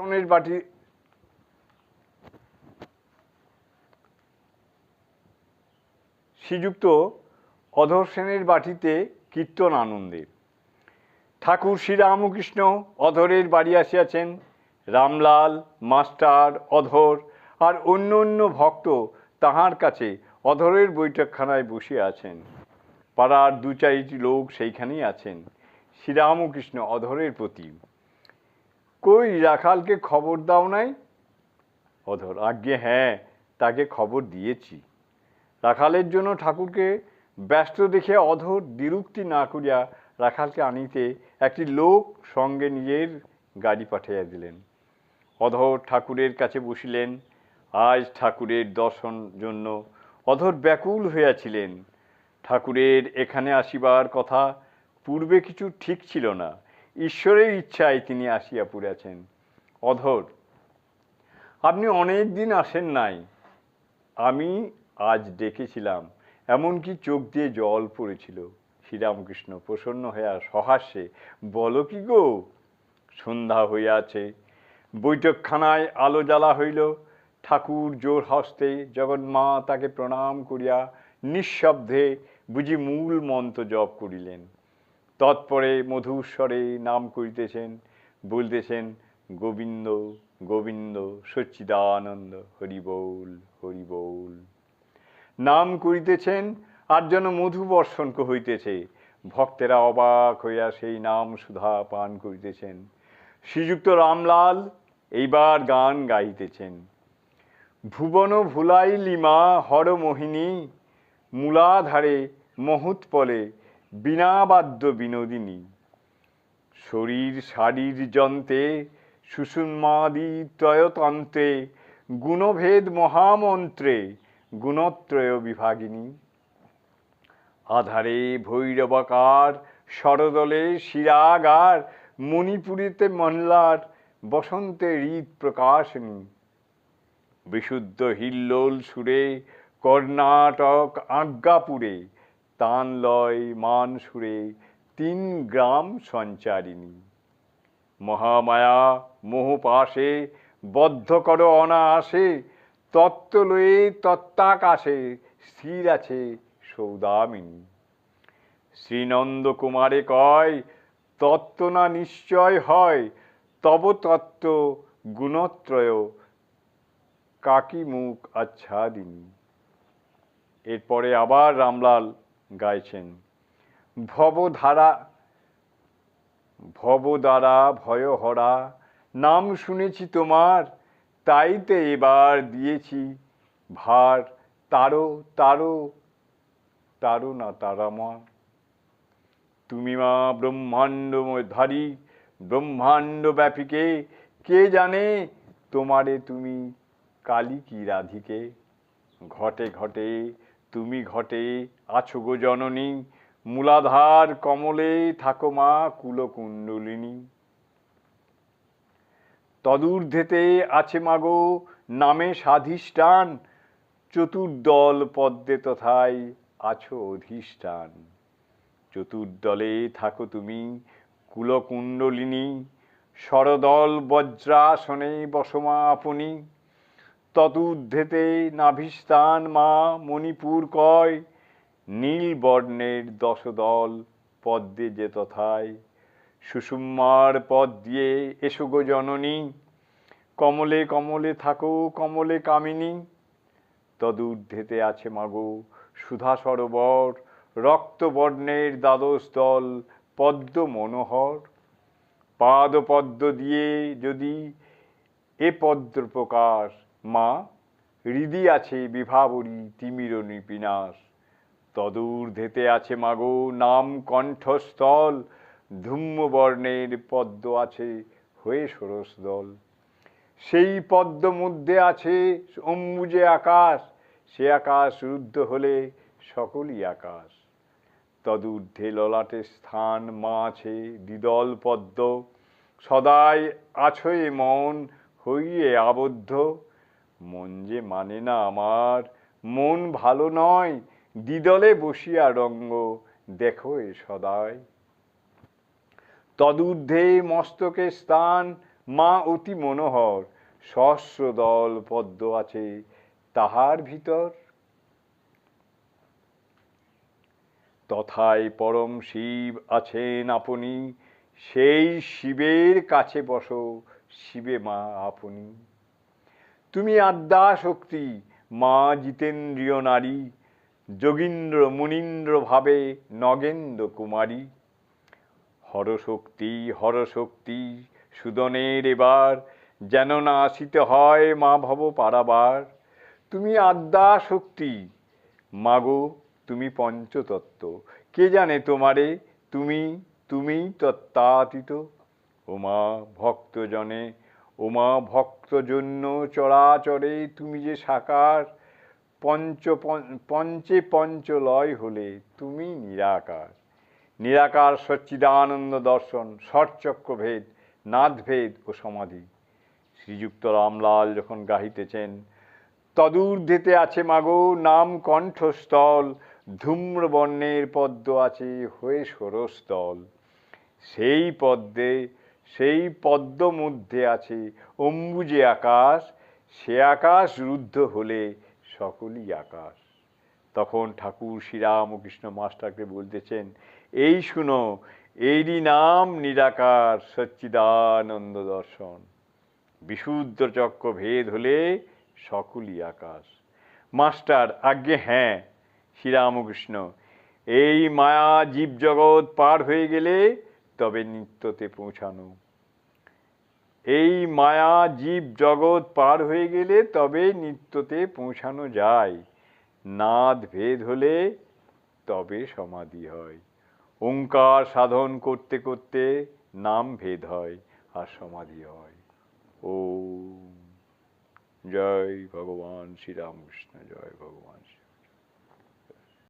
সোনের বাটি। শ্রীযুক্ত অধর সেনের বাটিতে কীর্তন আনন্দে ঠাকুর শ্রীরামকৃষ্ণ অধরের বাড়ি আসিয়াছেন। রামলাল, মাস্টার, অধর আর অন্য অন্য ভক্ত তাহার কাছে অধরের বৈঠকখানায় বসে আছেন। পাড়ার দু চারিটি লোক সেইখানেই আছেন। শ্রীরামকৃষ্ণ অধরের প্রতি। কই রাখালকে খবর দাও নাই? অধর, আজ্ঞে হ্যাঁ তাকে খবর দিয়েছি। রাখালের জন্য ঠাকুরকে ব্যস্ত দেখে অধর বিরক্তি না করিয়া রাখালকে আনিতে একটি লোক সঙ্গে নিজের গাড়ি পাঠাইয়া দিলেন। অধর ঠাকুরের কাছে বসিলেন। আজ ঠাকুরের দর্শন জন্য অধর ব্যাকুল হইয়াছিলেন। ঠাকুরের এখানে আসিবার কথা পূর্বে কিছু ঠিক ছিল না। ঈশ্বরের ইচ্ছায় তিনি আসিয়া পড়েছেন অধর, আপনি অনেক দিন আসেন নাই। আমি আজ ডেকেছিলাম, এমনকি চোখ দিয়ে জল পড়েছিল। শ্রীরামকৃষ্ণ প্রসন্ন হইয়া সহাস্যে, বলো কি গো? সন্ধ্যা হইয়াছে, বৈঠকখানায় আলো জ্বালা হইল। ঠাকুর জোর হস্তে জগন্মা তাকে প্রণাম করিয়া নিঃশব্দে বুঝি মূল মন্ত্র জপ করিলেন। তৎপরে মধুস্বরে নাম করিতেছেন, বলতেছেন, গোবিন্দ গোবিন্দ, সচ্চিদানন্দ, হরিবোল হরিবোল। নাম করিতেছেন, আর যেন মধু বর্ষণ হইতেছে। ভক্তেরা অবাক হইয়া সেই নাম সুধা পান করিতেছেন। শ্রীযুক্ত রামলাল এইবার গান গাইতেছেন। ভুবন ভুলাই লিমা হরমোহিনী মূলাধারে মহুৎপলে বিনাবাদ্য বিনোদিনী। শরীর শারীর যন্ত্রে সুষুম্মাদি ত্রয়তন্ত্রে, গুণভেদ মহামন্ত্রে, গুণত্রয় বিভাগিনী। আধারে ভৈরবাকার সরদলে শিরাগার, মণিপুরীতে মহল্লার, বসন্তে হৃদ প্রকাশনী। বিশুদ্ধ হিল্লোল সুরে কর্ণাটক আজ্ঞাপুরে তান লয় মান সুরে তিন গ্রাম সঞ্চারিণী। মহামায়া মোহপাশে বদ্ধ কর অনায়াসে তত্ত্ব লয়ে তত্ত্বাকাশে স্থির আছে সৌদামিনী। শ্রীনন্দ কুমারে কয়, তত্ত্ব না নিশ্চয় হয়, তব তত্ত্ব গুণত্রয় কাকি মুখ আচ্ছাদিনী। এরপরে আবার রামলাল গাইছেন। ভবধারা, ভবদ্বারা, ভয়হরা, নাম শুনেছি তোমার, তাইতে এবার দিয়েছি ভার। তারো তারো তারো না তারামা তুমি মা ব্রহ্মাণ্ড ধারী ব্রহ্মাণ্ড ব্যাপীকে কে জানে তোমারে তুমি কালী কি রাধিকে? ঘটে ঘটে তুমি ঘটে আছো গো জননী। মূলাধার কমলে থাকো মা কুলকুণ্ডলিনী। তদূর্ধ্বেতে আছে মাগো নামে স্বাধিষ্ঠান। চতুর্দল পদ্মে তথায় আছো অধিষ্ঠান। চতুর্দলে থাকো তুমি কুলকুণ্ডলিনী। শরদল বজ্রাসনে বসমা আপনি তদূর্ধ্বেতে নাভিস্তান মা মণিপুর কয়। নীল বর্ণের দশদল পদ্মে যে তথায়। সুষুম্মার পদ দিয়ে এসো গো জননী। কমলে কমলে থাকো, কমলে কামিনী। তদূর্ধ্বেতে আছে মাগো সুধা সরোবর। রক্তবর্ণের দ্বাদশ দল পদ্ম মনোহর। পাদ পদ্ম দিয়ে যদি এ পদ্ম প্রকাশ মা, হৃদি আছে বিভাবরী তিমির নিপিনাশ তদূর্ধ্বেতে আছে মাগো নাম কণ্ঠস্থল, ধূম্রবর্ণের পদ্ম আছে হয়ে সরস দল। সেই পদ্ম মধ্যে আছে অম্বুজে আকাশ, সে আকাশ রুদ্ধ হলে সকলই আকাশ। তদূর্ধ্বে ললাটে স্থান, মা আছে দ্বিদল পদ্ম। সদাই আছো এ মন হইয়ে আবদ্ধ। মন যে মানে না আমার, মন ভালো নয়, দ্বিদলে বসিয়া রঙ্গ, দেখো এ সদাই। তদূর্ধ্বে মস্তকে স্থান, মা অতি মনোহর, সহস্র দল পদ্ম আছে তাহার ভিতর। তথায় পরম শিব আছেন আপনি, সেই শিবের কাছে বসো, শিবে মা আপনি। তুমি আদ্যা শক্তি, মা জিতেন্দ্রীয় নারী, যোগীন্দ্র মুনীন্দ্র ভাবে নগেন্দ্র কুমারী। হরশক্তি হরশক্তি সুদনের এবার, যেন না আসিতে হয় মা ভব পারাবার। তুমি আদ্যা শক্তি, মাগো তুমি পঞ্চতত্ত্ব, কে জানে তোমারে তুমি তুমি তত্ত্বাতীত। ও মা ভক্তজনে ওমা ভক্তজন্য চরাচরে তুমি যে সাকার, পঞ্চ পঞ্চ- পঞ্চে পঞ্চলয় হলে তুমি নিরাকার। নিরাকার সচ্চিদানন্দ দর্শন ষটচক্রভেদ নাদভেদ ও সমাধি। শ্রীযুক্ত রামলাল যখন গাহিতেছেন তদূর্ধ্বেতে আছে মাগো নাম কণ্ঠস্থল ধূম্রবর্ণের পদ্ম আছে হয়ে সরস্থল সেই পদ্মে সেই পদ্ম মধ্যে আছে অম্বুজে আকাশ, সে আকাশ রুদ্ধ হলে সকলই আকাশ। তখন ঠাকুর শ্রীরামকৃষ্ণ মাস্টারকে বলতেছেন, এই শুনো, এরই নাম নিরাকার সচ্চিদানন্দ দর্শন। বিশুদ্ধ চক্র ভেদ হলে সকলই আকাশ। মাস্টার, আজ্ঞে হ্যাঁ শ্রীরামকৃষ্ণ এই মায়া জীব জগৎ পার হয়ে গেলে তবে নিত্যতে পৌঁছানো। এই মায়া জীব জগৎ পার হয়ে গেলে তবে নিত্যতে পৌঁছানো যায়। নাদ ভেদ হলে তবে সমাধি হয়। ওঙ্কার সাধন করতে করতে নাম ভেদ হয় আর সমাধি হয়। ও জয় ভগবান শ্রীরামকৃষ্ণ, জয় ভগবান শ্রী